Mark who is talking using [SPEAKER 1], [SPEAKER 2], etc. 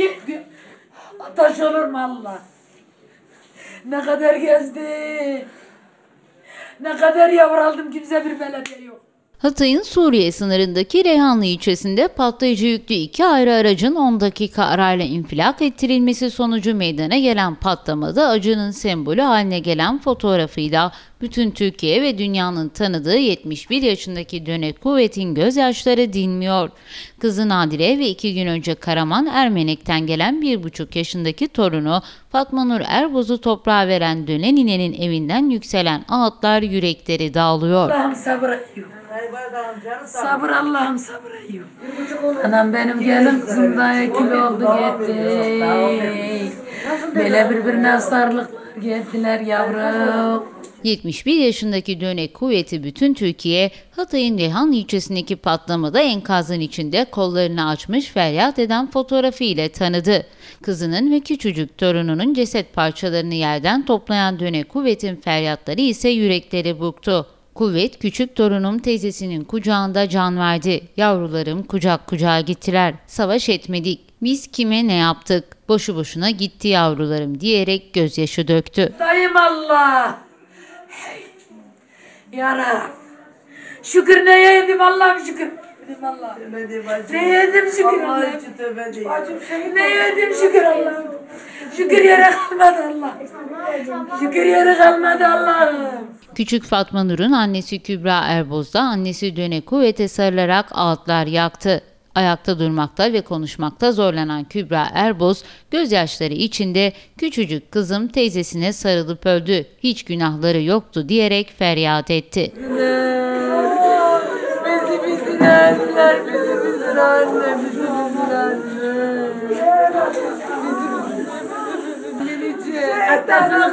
[SPEAKER 1] yetmiyor. Ataş olur mu Allah? Ne kadar gezdi. Ne kadar yavraldım kimse bir belediye yok.
[SPEAKER 2] Hatay'ın Suriye sınırındaki Reyhanlı ilçesinde patlayıcı yüklü iki ayrı aracın 10 dakika arayla infilak ettirilmesi sonucu meydana gelen patlamada acının sembolü haline gelen fotoğrafıyla bütün Türkiye ve dünyanın tanıdığı 71 yaşındaki dönek kuvvetin gözyaşları dinmiyor. Kızı Nadire ve iki gün önce Karaman Ermenek'ten gelen bir buçuk yaşındaki torunu Fatma Nur Erboz'u toprağa veren dönen ninenin evinden yükselen ağıtlar yürekleri dağılıyor.
[SPEAKER 1] Allah'ım sabır. Sabır Allah'ım sabır ayıyor. Anam benim gelin kızım da kilo oldu gitti. Böyle birbirine sarılıklar gettiler yavrum.
[SPEAKER 2] 71 yaşındaki dönek kuvveti bütün Türkiye, Hatay'ın Reyhan ilçesindeki patlamada enkazın içinde kollarını açmış feryat eden fotoğrafı ile tanıdı. Kızının ve küçücük torununun ceset parçalarını yerden toplayan dönek kuvvetin feryatları ise yürekleri burktu. Kuvvet küçük torunum teyzesinin kucağında can verdi. Yavrularım kucak kucağa gittiler. Savaş etmedik. Biz kime ne yaptık? Boşu boşuna gitti yavrularım diyerek gözyaşı döktü.
[SPEAKER 1] Dayım Allah. Hey. Yarab. Şükür ne yedim Allah'ım şükür. Yedim Allah. Ne yedim şükür Allah'ım. Ne yedim şükür Allah'ım. Şükür yere kalmadı Allah. Şükür yere kalmadı Allah'ım.
[SPEAKER 2] Küçük Fatma Nur'un annesi Kübra Erboz da annesi Döne Kuvvet'e sarılarak ağıtlar yaktı. Ayakta durmakta ve konuşmakta zorlanan Kübra Erboz gözyaşları içinde küçücük kızım teyzesine sarılıp öldü. Hiç günahları yoktu diyerek feryat etti.
[SPEAKER 1] Bizi bizim anneler, bizi bizim anne, bizi bizim anne. Bizi bizim Hatta sana